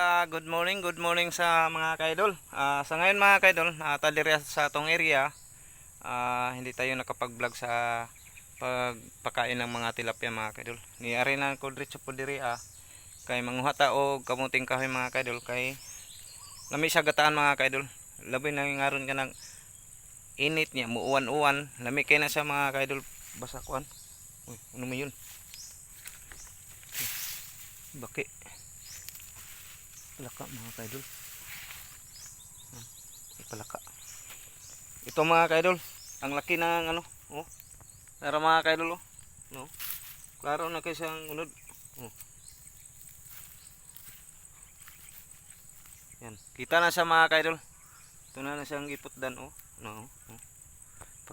Ah, good morning, good morning sa mga kaidol. Ah, sa ngayon mga kaidol, uh, talirya sa atong area, ah, hindi tayo nakapag-vlog sa pagpakain ng mga tilapia mga kaidol. Ni ari na ko diretso po diri ah, kay manguha ta og kamuting kahoy mga kaidol kay lami siya gataan mga kaidol. Labi na ngaron ka ng init niya, muuwan-uwan, lami kay na sa mga kaidol basa kuan. Uy, ano mo yun? Baki. Palaka mga kaidol. Hmm, Palaka. Ito mga kaidol, ang laki ng ano, oh. Nara mga kaidol oh. No. Klaro na kay siyang unod. Oh. Yan, kita na sa mga kaidol. Ito na na siyang iputdan oh. No. oh.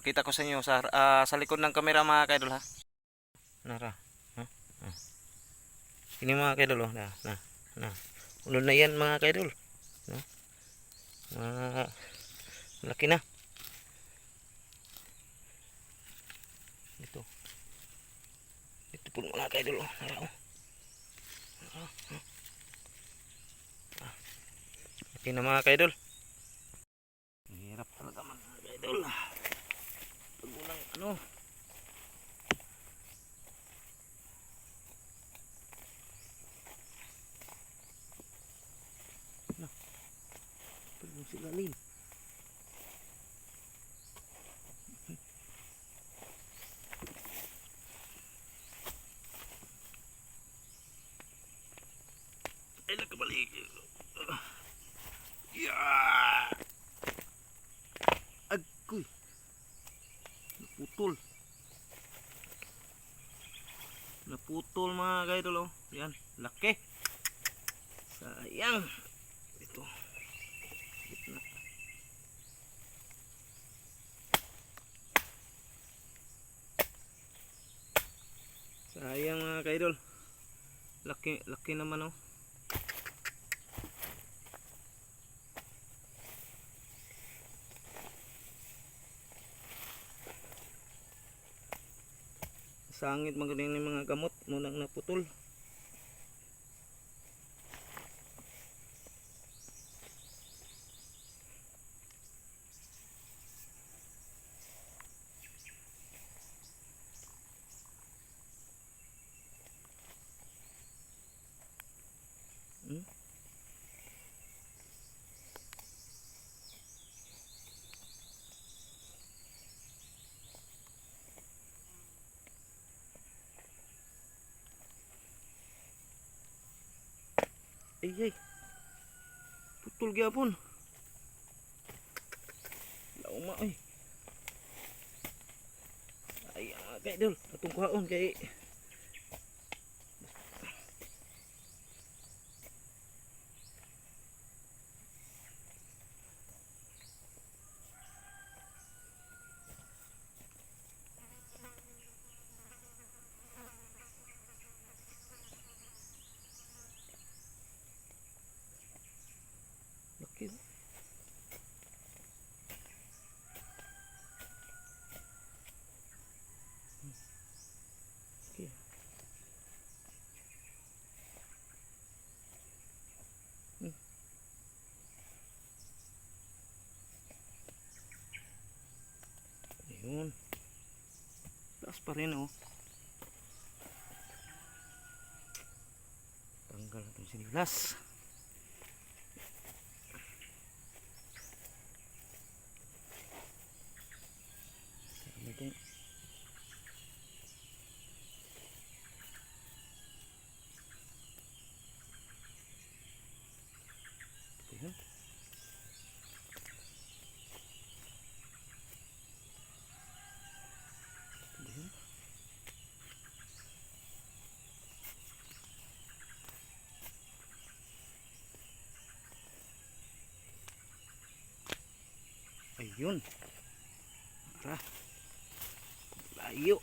Pakita ko sa inyo sa ah, sa likod ng kamera mga kaidol ha. Nara. Ha? Ah. Ini mga kaidol oh. Na, na, na. Unod na yan mga kaidol. No? Mga laki na. Ito. Ito po mga kaidol. Oh. Nara, oh. Ah, ah. Ah. Laki na mga kaidol. Hirap talaga mga kaidol. Pag walang ano. Pag yung silalim. Ay, nagkabalik. Yeah! Agoy! Naputol. Naputol mga kaidol oh. Yan, laki. Sayang. Ito. Gitna. Sayang mga kaidol. Laki, laki naman oh. Sangit magaling ng mga gamot munang naputol. Ay ay. Putol gyapon. Lauma ay. Ay ah, kay dol, atong kuhaon kay laki. oh. Hmm. Laki. Hmm. Ayun. Taas pa rin oh. Tanggal itong sinilas. Lagyan. Ayan. Ayun. Tara. Layo.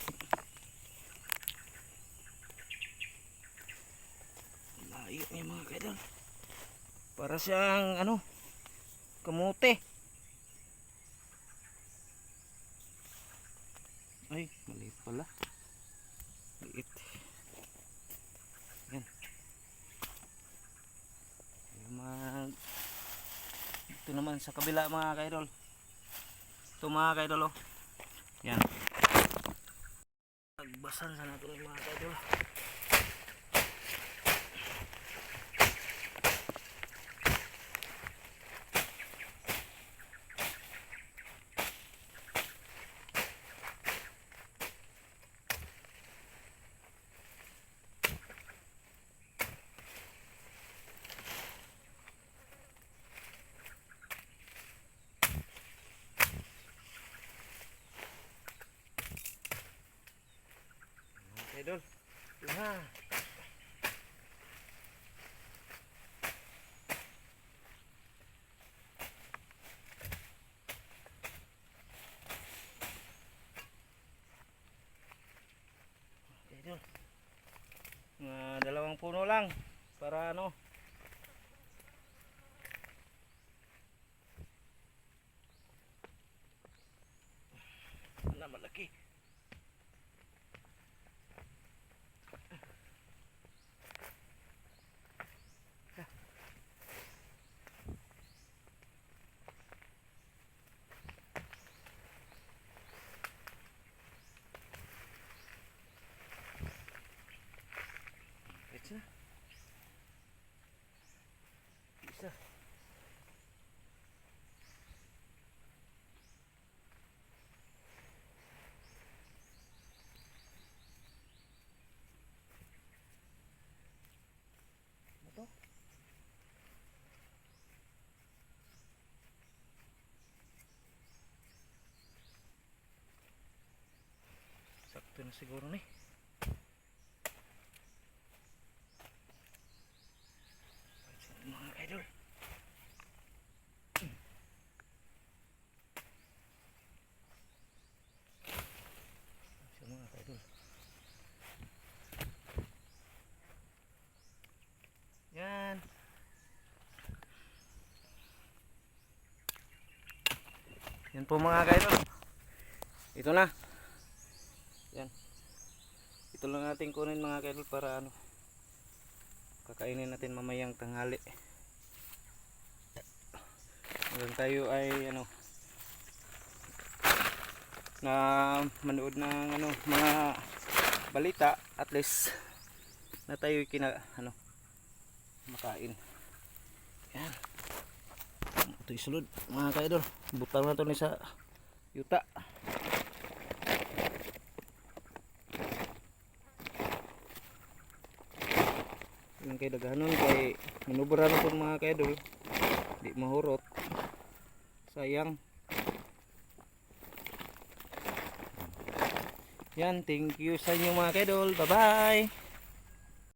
Layo niya mga kaidol. Para siyang ano, kamote. Ay, mali pala. Liit. Yan. Ito naman sa kabila mga kaidol. Ito mga kaidol oh. Yan. Nagbasan sa nato ni mga kaidol. Ito na. Kaidol. Mga dalawang puno lang para ano na malaki Ito na. Isa. Ito. Sakto na siguro ni. mga idol. Yan. Yan po mga idol. Ito na. Ito lang natin kunin mga idol para ano kakainin natin mamayang tanghali. Hanggang tayo ay ano na manood ng ano mga balita at least na tayo kina ano makain. Yan. Ito isulod mga kaidol. Butang na to ni sa yuta yung kay daghanon kay manubra na mga kaidol di mahurot. Sayang. Yan thank you sa inyo mga kaidol bye bye